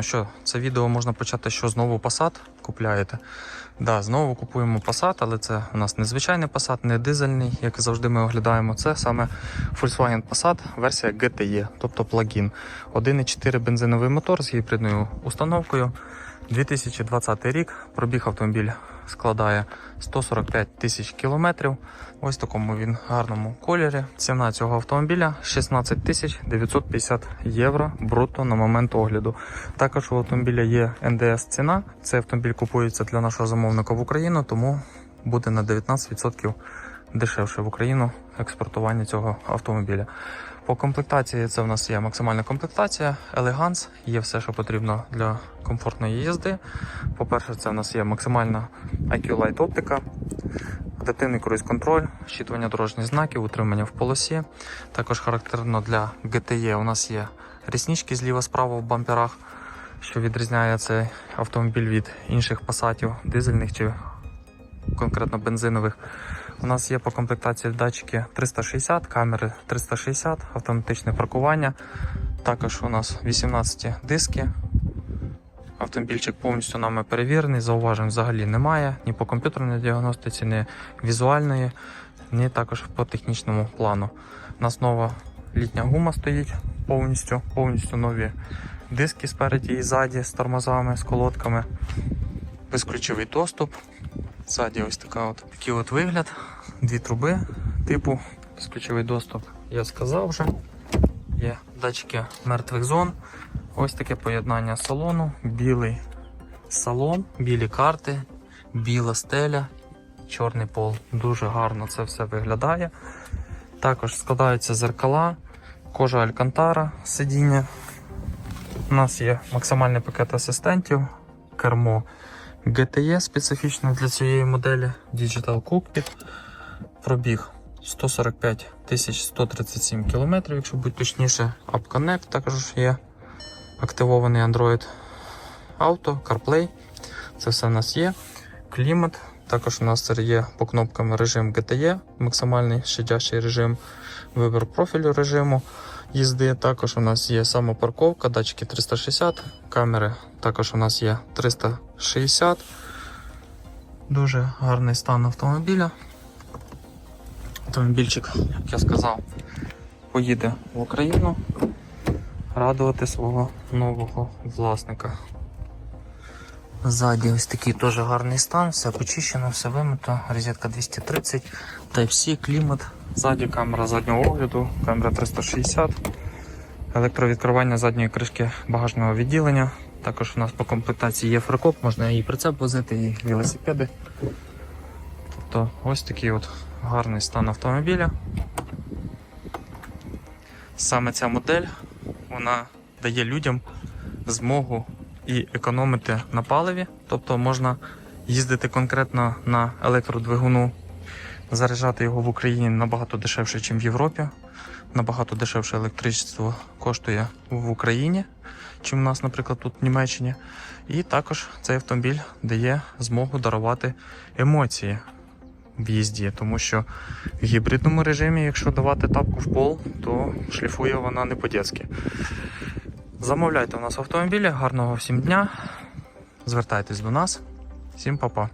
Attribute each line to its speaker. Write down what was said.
Speaker 1: що, це відео можна почати, що знову Passat купляєте. Да, знову купуємо Passat, але це у нас не звичайний Passat, не дизельний, як завжди ми оглядаємо. Це саме Volkswagen Passat версія GTE, тобто плагін. 1,4 бензиновий мотор з гібридною установкою. 2020 рік. Пробіг автомобіль складає 145 тисяч кілометрів. Ось в такому він гарному кольорі. Ціна цього автомобіля 16 тисяч 950 євро брутто на момент огляду. Також у автомобіля є НДС ціна. Цей автомобіль купується для нашого замовника в Україну, тому буде на 19% дешевше в Україну експортування цього автомобіля. По комплектації це в нас є максимальна комплектація, елеганс, є все, що потрібно для комфортної їзди. По-перше, це в нас є максимальна IQ Light оптика, адаптивний круїз-контроль, щитування дорожніх знаків, утримання в полосі. Також характерно для GTE у нас є ріснички зліва-справа в бамперах, що відрізняє цей автомобіль від інших пасатів, дизельних чи конкретно бензинових. У нас є по комплектації датчики 360, камери 360, автоматичне паркування. Також у нас 18 диски. Автомобільчик повністю нами перевірений, зауважень взагалі немає ні по комп'ютерній діагностиці, ні візуальної, ні також по технічному плану. У нас нова літня гума стоїть повністю, повністю нові диски спереді і ззаді з тормозами, з колодками, безключовий доступ. Ззаді ось така от, такий от вигляд. Дві труби типу безключовий доступ. Я сказав вже. Є датчики мертвих зон. Ось таке поєднання салону, білий салон, білі карти, біла стеля, чорний пол. Дуже гарно це все виглядає. Також складаються зеркала, кожа алькантара, сидіння. У нас є максимальний пакет асистентів, кермо GTE специфічно для цієї моделі, Digital Cockpit. Пробіг 145 137 км, якщо бути точніше. App Connect також є активований Android Auto, CarPlay. Це все в нас є. Клімат. Також у нас є по кнопкам режим GTE, максимальний щадящий режим, вибір профілю режиму їзди. Також у нас є самопарковка, датчики 360, камери також у нас є 360. Дуже гарний стан автомобіля. Автомобільчик, як я сказав, поїде в Україну радувати свого нового власника. Ззаді ось такий теж гарний стан, все почищено, все вимито, розетка 230, Type-C, клімат, ззаді камера заднього огляду, камера 360, електровідкривання задньої кришки багажного відділення. Також у нас по комплектації є фрикоп, можна і прицеп возити, і велосипеди. Тобто ось такий от гарний стан автомобіля. Саме ця модель вона дає людям змогу і економити на паливі, тобто можна їздити конкретно на електродвигуну, заряджати його в Україні набагато дешевше, ніж в Європі. Набагато дешевше електричество коштує в Україні, чим у нас, наприклад, тут в Німеччині. І також цей автомобіль дає змогу дарувати емоції в їзді, тому що в гібридному режимі, якщо давати тапку в пол, то шліфує вона не по-дєцьки. Замовляйте у нас автомобілі, гарного всім дня. Звертайтесь до нас. Всім па-па.